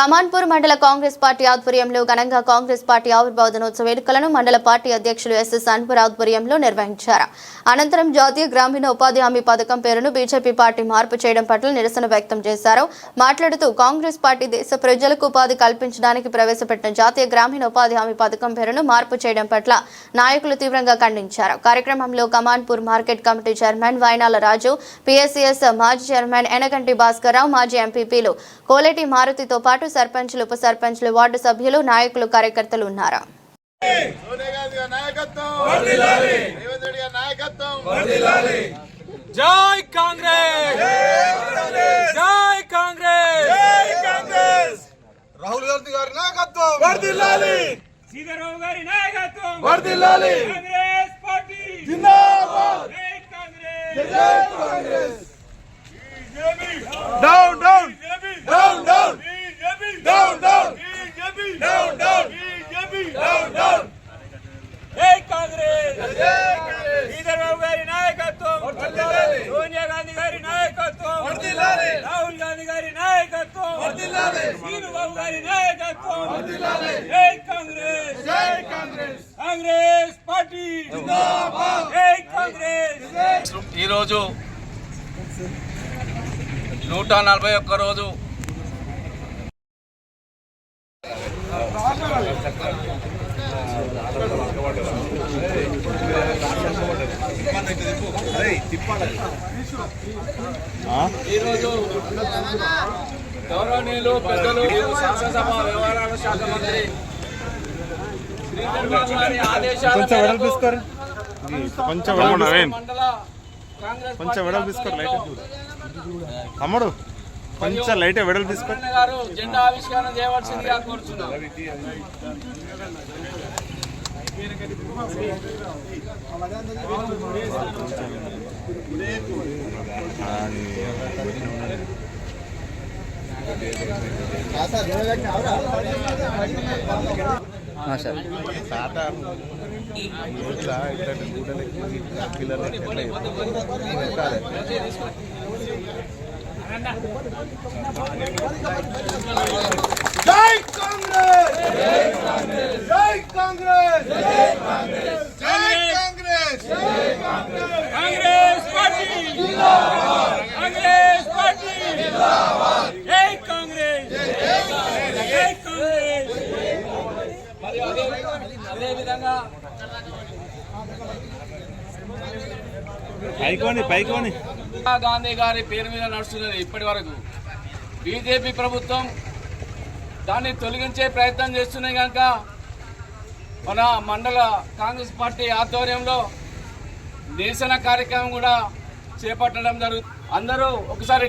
కమాన్పూర్ మండల కాంగ్రెస్ పార్టీ ఆధ్వర్యంలో ఘనంగా కాంగ్రెస్ పార్టీ ఆవిర్భావ దినోత్సవ వేడుకలను మండల పార్టీ అధ్యక్షులు ఎస్ఎస్ అన్వర్ ఆధ్వర్యంలో నిర్వహించారు. అనంతరం జాతీయ గ్రామీణ ఉపాధి హామీ పథకం పేరును బీజేపీ పార్టీ మార్పు చేయడం పట్ల నిరసన వ్యక్తం చేశారు. మాట్లాడుతూ కాంగ్రెస్ పార్టీ దేశ ప్రజలకు ఉపాధి కల్పించడానికి ప్రవేశపెట్టిన జాతీయ గ్రామీణ ఉపాధి హామీ పథకం పేరును మార్పు చేయడం పట్ల నాయకులు తీవ్రంగా ఖండించారు. కార్యక్రమంలో Kamanpur market committee chairman Vainala Raju PSCS మాజీ చైర్మన్ ఎనగంటి భాస్కర్రావు మాజీ ఎంపీపీలు కోలేటి మారుతితో పాటు సర్పంచ్లు ఉప సర్పంచ్లు వార్డు సభ్యులు నాయకులు కార్యకర్తలు ఉన్నారు? జై కాంగ్రెస్! జై కాంగ్రెస్! రాహుల్ గాంధీ గారి నాయకత్వం. వర్దిల్లాలి. సీతారావు గారి నాయకత్వం. వర్దిల్లాలి. కాంగ్రెస్ పార్టీ. జిందాబాద్. జై కాంగ్రెస్! జై Congress. Down down. Down down down down down down down down జై కాంగ్రెస్ సీతారావు గారి నాయకత్వం సోనియా గాంధీ గారి నాయకత్వం రాహుల్ గాంధీ గారి నాయకత్వం శ్రీనుబాబు గారి నాయకత్వం. జై కాంగ్రెస్. జై కాంగ్రెస్. కాంగ్రెస్ పార్టీ. జై కాంగ్రెస్. ఈరోజు నూట నలభై ఒక్క రోజు ఈరోజు గౌరవనీయులు పెద్దలు శాసనసభ వ్యవహారాల శాఖ మంత్రి శ్రీధర్ బాబు గారి ఆదేశాల మేరకు కొంచెం మండల తీసుకోరు లైట్ తమ్ముడు కొంచెం లైట్ వెడల్పు తీసుకో అన్న గారు జెండా ఆవిష్కరణ చేయవలసిందిగా కోరుచున్నాం. సార్. రోజుల ఇట్లాంటి గుడ్డలకి పిల్లలకి ఎట్లా చెప్పాలి అదేవిధంగా గాంధీ గారి పేరు మీద నడుస్తున్నది ఇప్పటి వరకు. బీజేపీ ప్రభుత్వం దాన్ని తొలగించే ప్రయత్నం చేస్తున్నాయి కనుక మన మండల కాంగ్రెస్ పార్టీ ఆధ్వర్యంలో నిరసన కార్యక్రమం కూడా చేపట్టడం జరుగుతుంది అందరూ ఒకసారి